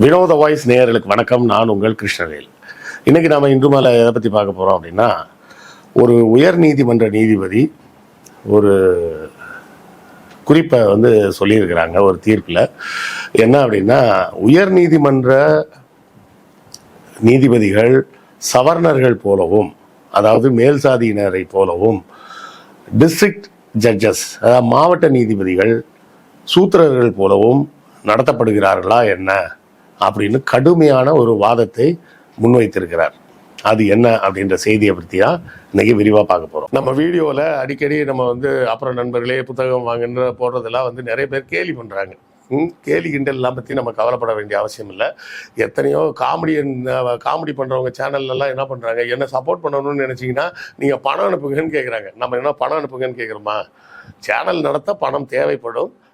வினோத வாய்ஸ் நேயர்களுக்கு வணக்கம். நான் உங்கள் கிருஷ்ணவேல். இன்னைக்கு நாம இன்று மேலே எதை பற்றி பார்க்க போகிறோம் அப்படின்னா ஒரு உயர் நீதிமன்ற நீதிபதி ஒரு குறிப்பை வந்து சொல்லியிருக்கிறாங்க ஒரு தீர்ப்பில். என்ன அப்படின்னா உயர் நீதிமன்ற நீதிபதிகள் சவர்ணர்கள் போலவும் அதாவது மேல் சாதியினரை போலவும் டிஸ்ட்ரிக்ட் ஜட்ஜஸ் அதாவது மாவட்ட நீதிபதிகள் சூத்திரர்கள் போலவும் நடத்தப்படுகிறார்களா என்ன? அப்படின்னு கடுமையான ஒரு வாதத்தை முன்வைத்திருக்கிறார். அது என்ன அப்படின்ற செய்தியை பற்றியா இன்னைக்கு விரிவாக பார்க்க போகிறோம் நம்ம வீடியோவில் அடிக்கடி நம்ம வந்து அப்புறம் நண்பர்களே புத்தகம் வாங்குன்ற போடுறதெல்லாம் வந்து நிறைய பேர் கேலி பண்ணுறாங்க ம், கேலி கிண்டல்லாம் பற்றி நம்ம கவலைப்பட வேண்டிய அவசியம் இல்லை. எத்தனையோ காமெடி காமெடி பண்ணுறவங்க சேனல்லலாம் என்ன பண்ணுறாங்க என்ன சப்போர்ட் பண்ணணும்னு நினச்சிங்கன்னா நீங்கள் பணம் அனுப்புங்கன்னு கேட்குறாங்க நம்ம என்ன பணம் அனுப்புங்கன்னு கேட்குறோமா சேனல் நடத்த பணம் தேவைப்படும்.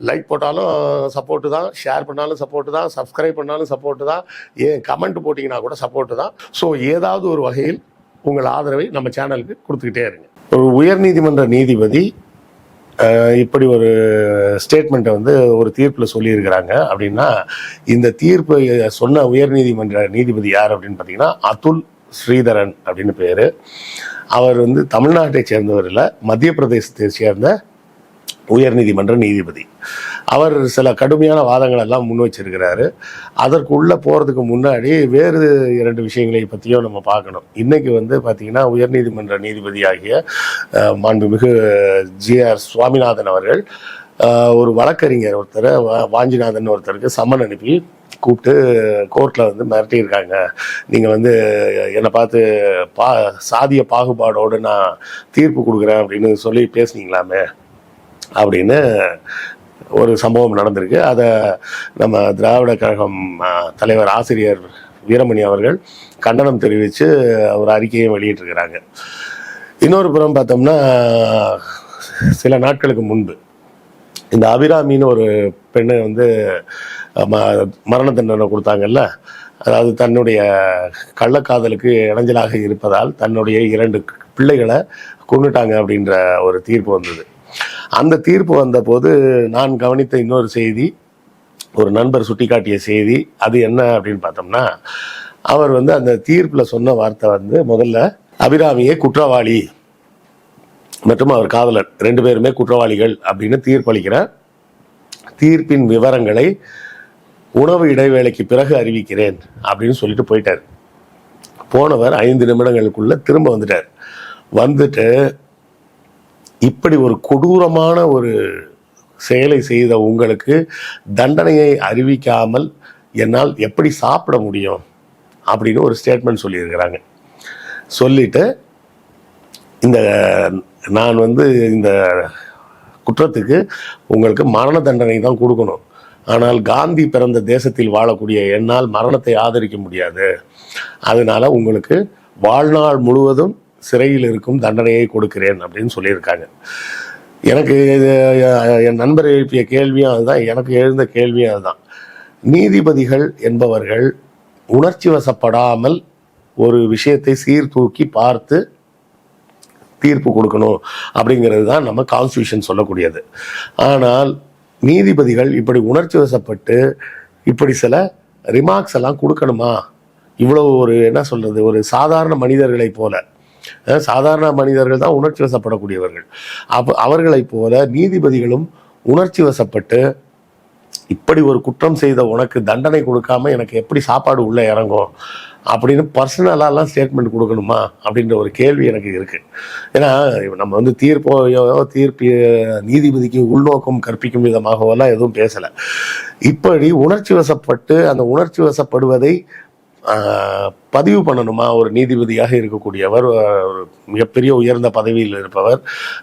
லைக் போட்டாலும் சப்போர்ட்டு தான் ஷேர் பண்ணாலும் சப்போர்ட்டு தான் சப்ஸ்கிரைப் பண்ணாலும் சப்போர்ட்டு தான் ஏன் கமெண்ட் போட்டிங்கன்னா கூட சப்போர்ட்டு தான். ஸோ ஏதாவது ஒரு வகையில் உங்கள் ஆதரவை நம்ம சேனலுக்கு கொடுத்துக்கிட்டே இருங்க. ஒரு உயர்நீதிமன்ற நீதிபதி இப்படி ஒரு ஸ்டேட்மெண்ட்டை வந்து ஒரு தீர்ப்பில் சொல்லியிருக்கிறாங்க அப்படின்னா இந்த தீர்ப்பை சொன்ன உயர்நீதிமன்ற நீதிபதி யார் அப்படின்னு பார்த்தீங்கன்னா அதுல் ஸ்ரீதரன் அப்படின்னு பேர். அவர் வந்து தமிழ்நாட்டை சேர்ந்தவர் இல்லை மத்திய பிரதேசத்தை சேர்ந்த உயர்நீதிமன்ற நீதிபதி. அவர் சில கடுமையான வாதங்கள் எல்லாம் முன் வச்சிருக்கிறாரு. அதற்குள்ள போகிறதுக்கு முன்னாடி வேறு இரண்டு விஷயங்களை பற்றியும் நம்ம பார்க்கணும். இன்னைக்கு வந்து பார்த்திங்கன்னா உயர்நீதிமன்ற நீதிபதியாகிய ஆகிய மாண்புமிகு ஜி ஆர் சுவாமிநாதன் அவர்கள் ஒரு வழக்கறிஞர் ஒருத்தரை வா- வாஞ்சிநாதன் ஒருத்தருக்கு சம்மன் அனுப்பி கூப்பிட்டு கோர்ட்டில் வந்து மிரட்டியிருக்காங்க. நீங்கள் வந்து என்னை பார்த்து பா சாதிய பாகுபாடோடு நான் தீர்ப்பு கொடுக்குறேன் அப்படின்னு சொல்லி பேசுனீங்களாமே? அப்படின்னு ஒரு சம்பவம் நடந்திருக்கு. அதை நம்ம திராவிட கழகம் தலைவர் ஆசிரியர் வீரமணி அவர்கள் கண்டனம் தெரிவித்து ஒரு அறிக்கையை வெளியிட்டிருக்கிறாங்க. இன்னொரு புறம் பார்த்தோம்னா சில நாட்களுக்கு முன்பு இந்த அபிராமின்னு ஒரு பெண்ணை வந்து ம மரண தண்டனை கொடுத்தாங்கல்ல? அதாவது தன்னுடைய கள்ளக்காதலுக்கு இடைஞ்சலாக இருப்பதால் தன்னுடைய இரண்டு பிள்ளைகளை கொண்டுட்டாங்க அப்படின்ற ஒரு தீர்ப்பு வந்தது. அந்த தீர்ப்பு வந்தபோது நான் கவனித்த இன்னொரு செய்தி ஒரு நண்பர் சுட்டிக்காட்டிய செய்தி அது என்ன அப்படின்னு பார்த்தோம்னா அவர் வந்து அந்த தீர்ப்பில் சொன்ன வார்த்தை வந்து முதல்ல அபிராமியே குற்றவாளி மற்றும் அவர் காதலர் ரெண்டு பேருமே குற்றவாளிகள் அப்படின்னு தீர்ப்பளிக்கிறார் தீர்ப்பின் விவரங்களை உணவு இடைவேளைக்கு பிறகு அறிவிக்கிறேன் அப்படின்னு சொல்லிட்டு போயிட்டார். போனவர் ஐந்து நிமிடங்களுக்குள்ள திரும்ப வந்துட்டார். வந்துட்டு இப்படி ஒரு கொடூரமான ஒரு செயலை செய்த உங்களுக்கு தண்டனையை அறிவிக்காமல் என்னால் எப்படி சாப்பிட முடியும் அப்படின்னு ஒரு ஸ்டேட்மெண்ட் சொல்லியிருக்கிறாங்க. சொல்லிட்டு இந்த நான் வந்து இந்த குற்றத்துக்கு உங்களுக்கு மரண தண்டனை தான் கொடுக்கணும். ஆனால் காந்தி பிறந்த தேசத்தில் வாழக்கூடிய என்னால் மரணத்தை ஆதரிக்க முடியாது. அதனால உங்களுக்கு வாழ்நாள் முழுவதும் சிறையில் இருக்கும் தண்டனையை கொடுக்கிறேன் அப்படின்னு சொல்லியிருக்காங்க. எனக்கு என் நண்பர் எழுப்பிய கேள்வியும் அதுதான். எனக்கு எழுந்த கேள்வியும் அதுதான். நீதிபதிகள் என்பவர்கள் உணர்ச்சி வசப்படாமல் ஒரு விஷயத்தை சீர்தூக்கி பார்த்து தீர்ப்பு கொடுக்கணும் அப்படிங்கிறது தான் நம்ம கான்ஸ்டியூஷன் சொல்லக்கூடியது. ஆனால் நீதிபதிகள் இப்படி உணர்ச்சி வசப்பட்டு இப்படி சில ரிமார்க்ஸ் எல்லாம் கொடுக்கணுமா? இவ்வளவு ஒரு என்ன சொல்கிறது ஒரு சாதாரண மனிதர்களைப் போல. சாதாரண மனிதர்கள் தான் உணர்ச்சி வசப்படக்கூடியவர்கள். அப்போ அவர்களைப் போல நீதிபதிகளும் உணர்ச்சி வசப்பட்டு இப்படி ஒரு குற்றம் செய்த உனக்கு தண்டனை கொடுக்காம எனக்கு எப்படி சாப்பாடு உள்ள இறங்கும்? அப்படின்னு பர்சனலாலாம் ஸ்டேட்மெண்ட் கொடுக்கணுமா? அப்படின்ற ஒரு கேள்வி எனக்கு இருக்கு. ஏன்னா நம்ம வந்து தீர்ப்போயோ தீர்ப்பு நீதிபதிக்கு உள்நோக்கம் கற்பிக்கும் விதமாகவெல்லாம் எதுவும் பேசலை. இப்படி உணர்ச்சி வசப்பட்டு அந்த உணர்ச்சி வசப்படுவதை பதிவு பண்ணணுமா? ஒரு நீதிபதியாக இருக்கக்கூடியவர் ஒரு மிகப்பெரிய உயர்ந்த பதவியில் இருப்பவர்.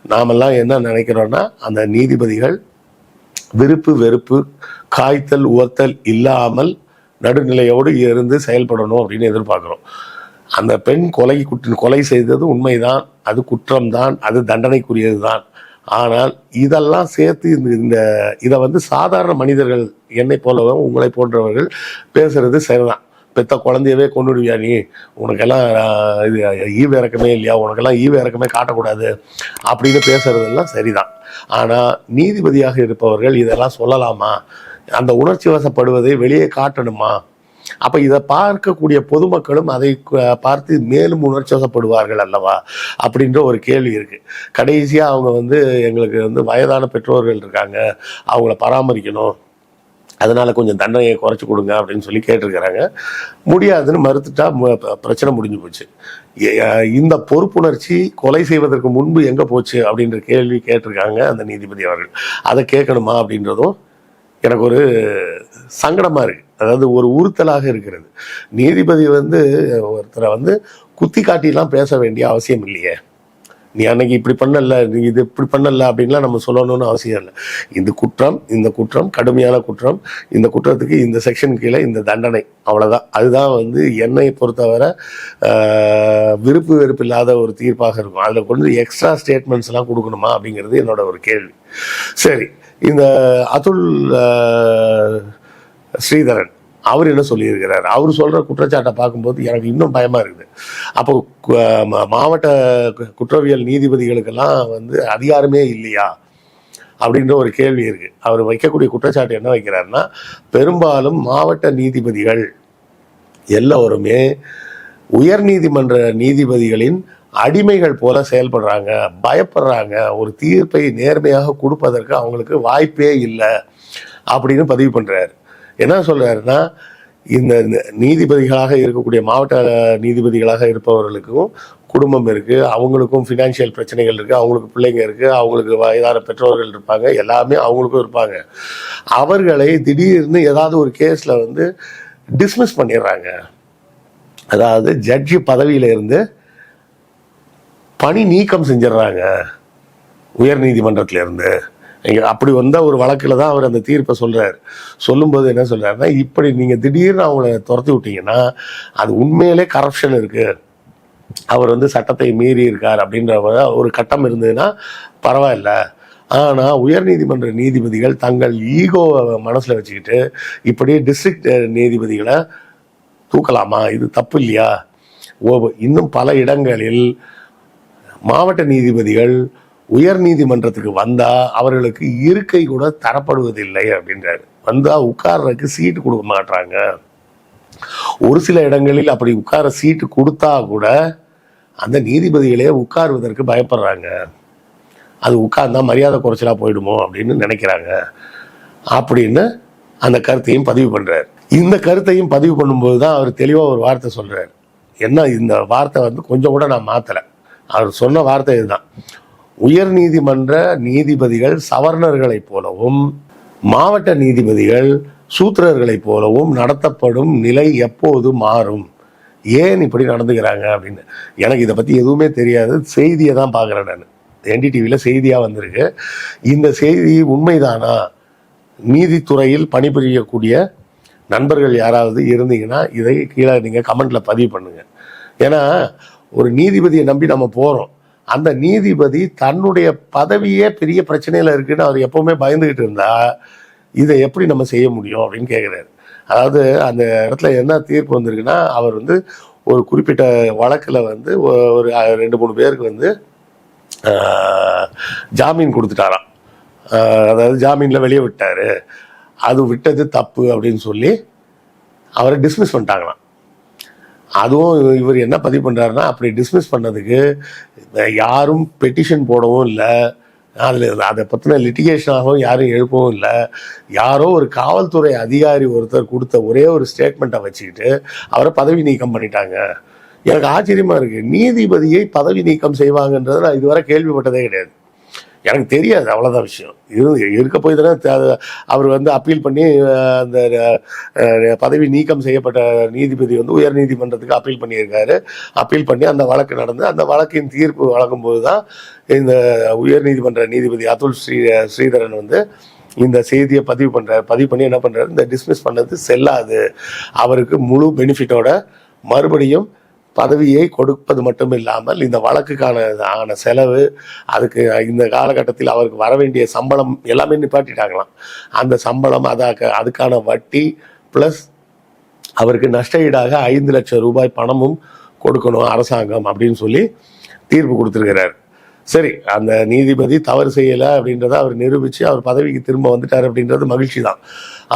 நாமெல்லாம் என்ன நினைக்கிறோன்னா அந்த நீதிபதிகள் விருப்பு வெறுப்பு காய்த்தல் உவர்த்தல் இல்லாமல் நடுநிலையோடு இருந்து செயல்படணும் அப்படின்னு எதிர்பார்க்குறோம். அந்த பெண் கொலை குற்ற கொலை செய்தது உண்மைதான் அது குற்றம்தான் அது தண்டனைக்குரியது தான் ஆனால் இதெல்லாம் சேர்த்து இந்த இந்த இதை வந்து சாதாரண மனிதர்கள் என்னை போலவும் உங்களை போன்றவர்கள் பேசுறது சரிதான். பெத்த குழந்தையவே கொண்டுடுவியா நீ? உனக்கெல்லாம் இது ஈவ இறக்கமே இல்லையா? உனக்கெல்லாம் ஈவ இறக்கமே காட்டக்கூடாது. அப்படின்னு பேசுறதெல்லாம் சரிதான். ஆனால் நீதிபதியாக இருப்பவர்கள் இதெல்லாம் சொல்லலாமா? அந்த உணர்ச்சி வசப்படுவதை வெளியே காட்டணுமா? அப்போ இதை பார்க்கக்கூடிய பொதுமக்களும் அதை பார்த்து மேலும் உணர்ச்சி வசப்படுவார்கள் அல்லவா? அப்படின்ற ஒரு கேள்வி இருக்குது கடைசியாக அவங்க வந்து எங்களுக்கு வந்து வயதான பெற்றோர்கள் இருக்காங்க. அவங்கள பராமரிக்கணும். அதனால் கொஞ்சம் தண்டனையை குறைச்சி கொடுங்க அப்படின்னு சொல்லி கேட்டிருக்கிறாங்க. முடியாதுன்னு மறுத்துட்டா பிரச்சனை முடிஞ்சு போச்சு. இந்த பொறுப்புணர்ச்சி கொலை செய்வதற்கு முன்பு எங்கே போச்சு அப்படின்ற கேள்வி கேட்டிருக்காங்க அந்த நீதிபதி அவர்கள். அதை கேட்கணுமா அப்படின்றதும் எனக்கு ஒரு சங்கடமாக இருக்குது அதாவது ஒரு உறுத்தலாக இருக்கிறது. நீதிபதி வந்து ஒருத்தரை வந்து குத்தி காட்டிலாம் பேச வேண்டிய அவசியம் இல்லையே. நீ அன்னைக்கு இப்படி பண்ணல நீ இது இப்படி பண்ணல அப்படின்லாம் நம்ம சொல்லணும்னு அவசியம் இல்லை. இந்த குற்றம் இந்த குற்றம் கடுமையான குற்றம் இந்த குற்றத்துக்கு இந்த செக்ஷன் கீழே இந்த தண்டனை. அவ்வளோதான் அதுதான் வந்து என்னை பொறுத்தவரை விருப்பு வெறுப்பு இல்லாத ஒரு தீர்ப்பாக இருக்கும். அதில் கொண்டு எக்ஸ்ட்ரா ஸ்டேட்மெண்ட்ஸ் எல்லாம் கொடுக்கணுமா அப்படிங்கிறது என்னோட ஒரு கேள்வி. சரி இந்த அதுல் ஸ்ரீதரன். அவர் என்ன சொல்லியிருக்கிறார்? அவர் சொல்கிற குற்றச்சாட்டை பார்க்கும்போது எனக்கு இன்னும் பயமாக இருக்குது. அப்போ மாவட்ட கு- குற்றவியல் நீதிபதிகளுக்கெல்லாம் வந்து அதிகாரமே இல்லையா? அப்படின்ற ஒரு கேள்வி இருக்குது அவர் வைக்கக்கூடிய குற்றச்சாட்டு என்ன வைக்கிறாருன்னா பெரும்பாலும் மாவட்ட நீதிபதிகள் எல்லோருமே உயர்நீதிமன்ற நீதிபதிகளின் அடிமைகள் போல செயல்படுறாங்க பயப்படுறாங்க ஒரு தீர்ப்பை நேர்மையாக கொடுப்பதற்கு அவங்களுக்கு வாய்ப்பே இல்லை அப்படின்னு பதிவு பண்ணுறாரு என்ன சொல்றாருன்னா இந்த நீதிபதிகளாக இருக்கக்கூடிய மாவட்ட நீதிபதிகளாக இருப்பவர்களுக்கும் குடும்பம் இருக்கு அவங்களுக்கும் ஃபினான்ஷியல் பிரச்சனைகள் இருக்கு அவங்களுக்கு பிள்ளைங்க இருக்கு அவங்களுக்கு வயதான பெற்றோர்கள் இருப்பாங்க எல்லாமே அவங்களுக்கும் இருப்பாங்க. அவர்களை திடீர்னு ஏதாவது ஒரு கேஸ்ல வந்து டிஸ்மிஸ் பண்ணிடுறாங்க. அதாவது ஜட்ஜி பதவியில இருந்து பணி நீக்கம் செஞ்சிடுறாங்க உயர் நீதிமன்றத்துல இங்கே அப்படி வந்த ஒரு வழக்கில் தான் அவர் அந்த தீர்ப்பை சொல்கிறார் சொல்லும்போது என்ன சொல்கிறாருன்னா இப்படி நீங்கள் திடீர்னு அவங்கள துரத்தி விட்டீங்கன்னா அது உண்மையிலே கரப்ஷன் இருக்குது அவர் வந்து சட்டத்தை மீறி இருக்கார் அப்படின்ற ஒரு- கட்டம் இருந்ததுன்னா பரவாயில்ல. ஆனால் உயர்நீதிமன்ற நீதிபதிகள் தங்கள் ஈகோவை மனசில் வச்சுக்கிட்டு இப்படி டிஸ்ட்ரிக்ட் நீதிபதிகளை தூக்கலாமா? இது தப்பு இல்லையா? ஓ இன்னும் பல இடங்களில் மாவட்ட நீதிபதிகள் உயர் நீதிமன்றத்துக்கு வந்தா அவர்களுக்கு இருக்கை கூட தரப்படுவதில்லை அப்படின்றாரு. வந்தா உட்கார்றதுக்கு சீட்டு கொடுக்க மாட்டாங்க ஒரு சில இடங்களில் அப்படி உட்கார சீட்டு கொடுத்தா கூட அந்த நீதிபதிகளே உட்காருவதற்கு பயப்படுறாங்க. அது உட்கார்ந்தா மரியாதை குறைச்சலா போயிடுமோ அப்படின்னு நினைக்கிறாங்க. அப்படின்னு அந்த கருத்தையும் பதிவு பண்ணுறார் இந்த கருத்தையும் பதிவு பண்ணும்போது தான் அவர் தெளிவாக ஒரு வார்த்தை சொல்றாரு. என்ன இந்த வார்த்தை வந்து கொஞ்சம் கூட நான் மாத்தல. அவர் சொன்ன வார்த்தை இதுதான். உயர் நீதிமன்ற நீதிபதிகள் சவர்ணர்களைப் போலவும் மாவட்ட நீதிபதிகள் சூத்திரர்களைப் போலவும் நடத்தப்படும் நிலை எப்போது மாறும்? ஏன் இப்படி நடந்துக்கிறாங்க அப்படின்னு? எனக்கு இதை பற்றி எதுவுமே தெரியாது. செய்தியை தான் பார்க்குறேன் நான். என்டிடிவியில் செய்தியாக வந்திருக்கு. இந்த செய்தி உண்மைதானா? நீதித்துறையில் பணிபுரியக்கூடிய நண்பர்கள் யாராவது இருந்தீங்கன்னா இதை கீழே நீங்கள் கமெண்ட்டில் பதிவு பண்ணுங்கள் ஏன்னா ஒரு நீதிபதியை நம்பி நம்ம போகிறோம் அந்த நீதிபதி தன்னுடைய பதவியே பெரிய பிரச்சனையில் இருக்குன்னு அவர் எப்பவுமே பயந்துகிட்டு இருந்தா இதை எப்படி நம்ம செய்ய முடியும் அப்படின்னு கேட்குறாரு அதாவது அந்த இடத்துல என்ன தீர்ப்பு வந்திருக்குன்னா அவர் வந்து ஒரு குறிப்பிட்ட வழக்கில் வந்து ஒரு ரெண்டு மூணு பேருக்கு வந்து ஜாமீன் கொடுத்துட்டாராம். அதாவது ஜாமீனில் வெளியே விட்டார். அது விட்டது தப்பு அப்படின்னு சொல்லி அவரை டிஸ்மிஸ் பண்ணிட்டாங்களாம். அதுவும் இவர் என்ன பதிவு பண்ணுறாருன்னா அப்படி டிஸ்மிஸ் பண்ணதுக்கு யாரும் பெட்டிஷன் போடவும் இல்லை. அதில் அதை பற்றின லிட்டிகேஷனாகவும் யாரும் எழுப்பவும் இல்லை. யாரோ ஒரு காவல்துறை அதிகாரி ஒருத்தர் கொடுத்த ஒரே ஒரு ஸ்டேட்மெண்ட்டை வச்சுக்கிட்டு அவரை பதவி நீக்கம் பண்ணிட்டாங்க. எனக்கு ஆச்சரியமாக இருக்குது நீதிபதியை பதவி நீக்கம் செய்வாங்கன்றதை நான் இதுவரை கேள்விப்பட்டதே கிடையாது. எனக்கு தெரியாது அவ்வளோதான் விஷயம். இரு இருக்க போய் தானே அவர் வந்து அப்பீல் பண்ணி அந்த பதவி நீக்கம் செய்யப்பட்ட நீதிபதி வந்து உயர் நீதிமன்றத்துக்கு அப்பீல் பண்ணியிருக்காரு. அப்பீல் பண்ணி அந்த வழக்கு நடந்து அந்த வழக்கின் தீர்ப்பு வழங்கும்போது தான் இந்த உயர் நீதிமன்ற நீதிபதி அதுல் ஸ்ரீ ஸ்ரீதரன் வந்து இந்த செய்தியை பதிவு பண்ணுற பதிவு பண்ணி என்ன பண்ணுறாரு இந்த டிஸ்மிஸ் பண்ணது செல்லாது. அவருக்கு முழு பெனிஃபிட்டோட மறுபடியும் பதவியை கொடுப்பது மட்டும் இல்லாமல் இந்த வழக்குக்கான ஆன செலவு அதுக்கு இந்த காலகட்டத்தில் அவருக்கு வர வேண்டிய சம்பளம் எல்லாமே நிப்பாட்டிட்டாங்களாம். அந்த சம்பளம் அதாக்க அதுக்கான வட்டி ப்ளஸ் அவருக்கு நஷ்ட ஈடாக ஐந்து லட்சம் ரூபாய் பணமும் கொடுக்கணும் அரசாங்கம் அப்படின்னு சொல்லி தீர்ப்பு கொடுத்துருக்கிறார். சரி அந்த நீதிபதி தவறு செய்யலை அப்படின்றத அவர் நிரூபித்து அவர் பதவிக்கு திரும்ப வந்துட்டார் அப்படின்றது மகிழ்ச்சி தான்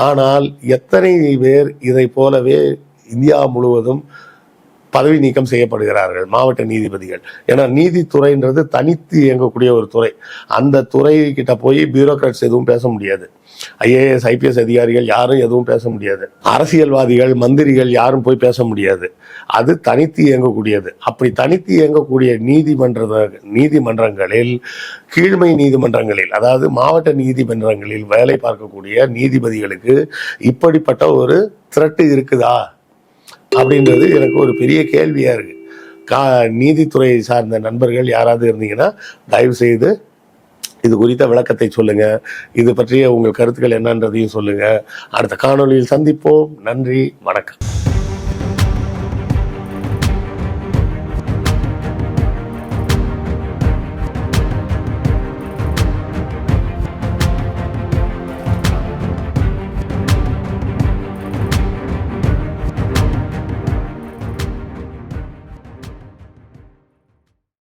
ஆனால் எத்தனை பேர் இதை போலவே இந்தியா முழுவதும் பதவி நீக்கம் செய்யப்படுகிறார்கள் மாவட்ட நீதிபதிகள். ஏன்னா நீதித்துறைன்றது தனித்து இயங்கக்கூடிய ஒரு துறை. அந்த துறை கிட்ட போய் பியூரோக்ராட்ஸ் எதுவும் பேச முடியாது. ஐஏஎஸ் ஐபிஎஸ் அதிகாரிகள் யாரும் எதுவும் பேச முடியாது. அரசியல்வாதிகள் மந்திரிகள் யாரும் போய் பேச முடியாது. அது தனித்து இயங்கக்கூடியது. அப்படி தனித்து இயங்கக்கூடிய நீதிமன்ற நீதிமன்றங்களில் கீழ்மை நீதிமன்றங்களில் அதாவது மாவட்ட நீதிமன்றங்களில் வேலை பார்க்கக்கூடிய நீதிபதிகளுக்கு இப்படிப்பட்ட ஒரு த்ரெட்டு இருக்குதா? அப்படின்றது எனக்கு ஒரு பெரிய கேள்வியா இருக்கு. கா நீதித்துறை சார்ந்த நண்பர்கள் யாராவது இருந்தீங்கன்னா தயவு செய்து இது குறித்த விளக்கத்தை சொல்லுங்க. இது பற்றிய உங்கள் கருத்துக்கள் என்னன்றதையும் சொல்லுங்க. அடுத்த காணொளியில் சந்திப்போம். நன்றி. வணக்கம்.